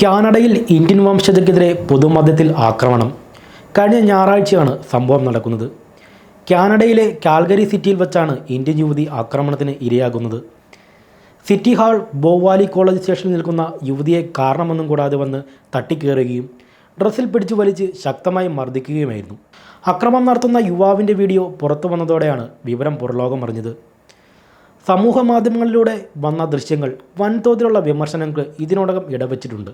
കാനഡയിൽ ഇന്ത്യൻ വംശജർക്കെതിരെ പൊതുമധ്യത്തിൽ ആക്രമണം. കഴിഞ്ഞ ഞായറാഴ്ചയാണ് സംഭവം നടക്കുന്നത്. കാനഡയിലെ കാൽഗരി സിറ്റിയിൽ വെച്ചാണ് ഇന്ത്യൻ യുവതി ആക്രമണത്തിന് ഇരയാകുന്നത്. സിറ്റി ഹാൾ ബോവാലി കോളേജ് സ്റ്റേഷനിൽ നിൽക്കുന്ന യുവതിയെ കാരണമൊന്നും കൂടാതെ വന്ന് തട്ടിക്കേറുകയും ഡ്രസ്സിൽ പിടിച്ചു വലിച്ച് ശക്തമായി മർദ്ദിക്കുകയുമായിരുന്നു. അക്രമം നടത്തുന്ന യുവാവിന്റെ വീഡിയോ പുറത്തു വന്നതോടെയാണ് വിവരം പുറലോകം അറിഞ്ഞത് സമൂഹ മാധ്യമങ്ങളിലൂടെ വന്ന ദൃശ്യങ്ങൾ വൻതോതിലുള്ള വിമർശനങ്ങൾക്ക് ഇതിനോടകം ഇടവച്ചിട്ടുണ്ട്.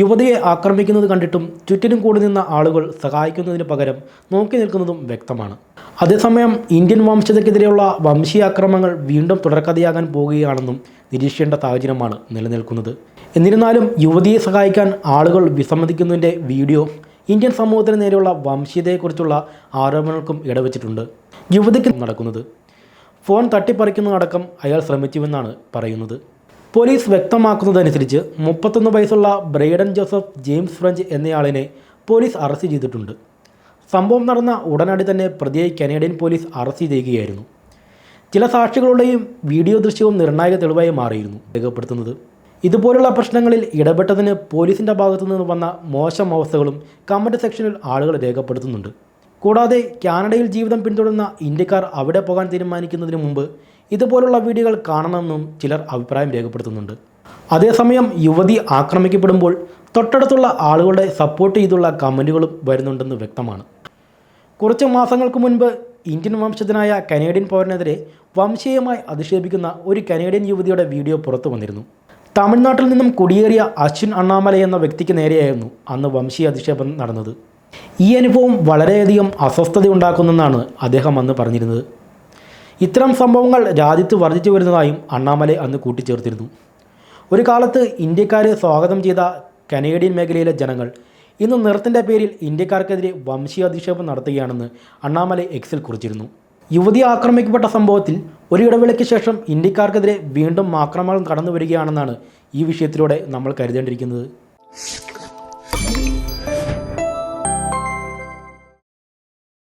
യുവതിയെ ആക്രമിക്കുന്നത് കണ്ടിട്ടും ചുറ്റിനും കൂടി നിന്ന ആളുകൾ സഹായിക്കുന്നതിന് പകരം നോക്കി നിൽക്കുന്നതും വ്യക്തമാണ്. അതേസമയം ഇന്ത്യൻ വംശജയ്ക്കെതിരെയുള്ള വംശീയ ആക്രമണങ്ങൾ വീണ്ടും തുടർക്കഥയാകാൻ പോവുകയാണെന്നും നിരീക്ഷിക്കേണ്ട സാഹചര്യമാണ് നിലനിൽക്കുന്നത്. എന്നിരുന്നാലും യുവതിയെ സഹായിക്കാൻ ആളുകൾ വിസമ്മതിക്കുന്നതിന്റെ വീഡിയോ ഇന്ത്യൻ സമൂഹത്തിന് നേരെയുള്ള വംശീയതയെക്കുറിച്ചുള്ള ആരോപണങ്ങൾക്കും ഇടവച്ചിട്ടുണ്ട്. യുവതിക്ക് നടക്കുന്നത് ഫോൺ തട്ടിപ്പറിക്കുന്നതടക്കം അയാൾ ശ്രമിച്ചുവെന്നാണ് പറയുന്നത്. പോലീസ് വ്യക്തമാക്കുന്നതനുസരിച്ച് മുപ്പത്തൊന്ന് വയസ്സുള്ള ബ്രൈഡൻ ജോസഫ് ജെയിംസ് ഫ്രഞ്ച് എന്നയാളിനെ പോലീസ് അറസ്റ്റ് ചെയ്തിട്ടുണ്ട്. സംഭവം നടന്ന ഉടനടി തന്നെ പ്രതിയെ കനേഡിയൻ പോലീസ് അറസ്റ്റ് ചെയ്യുകയായിരുന്നു. ചില സാക്ഷികളുടെയും വീഡിയോ ദൃശ്യവും നിർണായക തെളിവായി മാറിയിരുന്നു രേഖപ്പെടുത്തുന്നത്. ഇതുപോലുള്ള പ്രശ്നങ്ങളിൽ ഇടപെട്ടതിന് പോലീസിന്റെ ഭാഗത്തു നിന്ന് വന്ന മോശം അവസ്ഥകളും കമന്റ് സെക്ഷനിൽ ആളുകൾ രേഖപ്പെടുത്തുന്നുണ്ട്. കൂടാതെ കാനഡയിൽ ജീവിതം പിന്തുടരുന്ന ഇന്ത്യക്കാർ അവിടെ പോകാൻ തീരുമാനിക്കുന്നതിന് മുമ്പ് ഇതുപോലുള്ള വീഡിയോകൾ കാണണമെന്നും ചിലർ അഭിപ്രായം രേഖപ്പെടുത്തുന്നുണ്ട്. അതേസമയം യുവതി ആക്രമിക്കപ്പെടുമ്പോൾ തൊട്ടടുത്തുള്ള ആളുകളുടെ സപ്പോർട്ട് ചെയ്തുള്ള കമന്റുകളും വരുന്നുണ്ടെന്ന് വ്യക്തമാണ്. കുറച്ച് മാസങ്ങൾക്ക് മുൻപ് ഇന്ത്യൻ വംശജനായ കനേഡിയൻ പൗരനെതിരെ വംശീയമായി അധിക്ഷേപിക്കുന്ന ഒരു കനേഡിയൻ യുവതിയുടെ വീഡിയോ പുറത്തു വന്നിരുന്നു. തമിഴ്നാട്ടിൽ നിന്നും കുടിയേറിയ അശ്വിൻ അണ്ണാമല എന്ന വ്യക്തിക്ക് നേരെയായിരുന്നു അന്ന് വംശീയ അധിക്ഷേപം നടന്നത്. ഈ അനുഭവം വളരെയധികം അസ്വസ്ഥതയുണ്ടാക്കുന്നെന്നാണ് അദ്ദേഹം അന്ന് പറഞ്ഞിരുന്നത്. ഇത്തരം സംഭവങ്ങൾ രാജ്യത്ത് വർദ്ധിച്ചു വരുന്നതായും അണ്ണാമലെ അന്ന് കൂട്ടിച്ചേർത്തിരുന്നു. ഒരു കാലത്ത് ഇന്ത്യക്കാരെ സ്വാഗതം ചെയ്ത കനേഡിയൻ മേഖലയിലെ ജനങ്ങൾ ഇന്ന് നിറത്തിന്റെ പേരിൽ ഇന്ത്യക്കാർക്കെതിരെ വംശീയ അധിക്ഷേപം നടത്തുകയാണെന്ന് അണ്ണാമലെ എക്സിൽ കുറിച്ചിരുന്നു. യുവതി ആക്രമിക്കപ്പെട്ട സംഭവത്തിൽ ഒരു ഇടവേളയ്ക്ക് ശേഷം ഇന്ത്യക്കാർക്കെതിരെ വീണ്ടും ആക്രമണം കടന്നു വരികയാണെന്നാണ് ഈ വിഷയത്തിലൂടെ നമ്മൾ കരുതേണ്ടിയിരിക്കുന്നത്.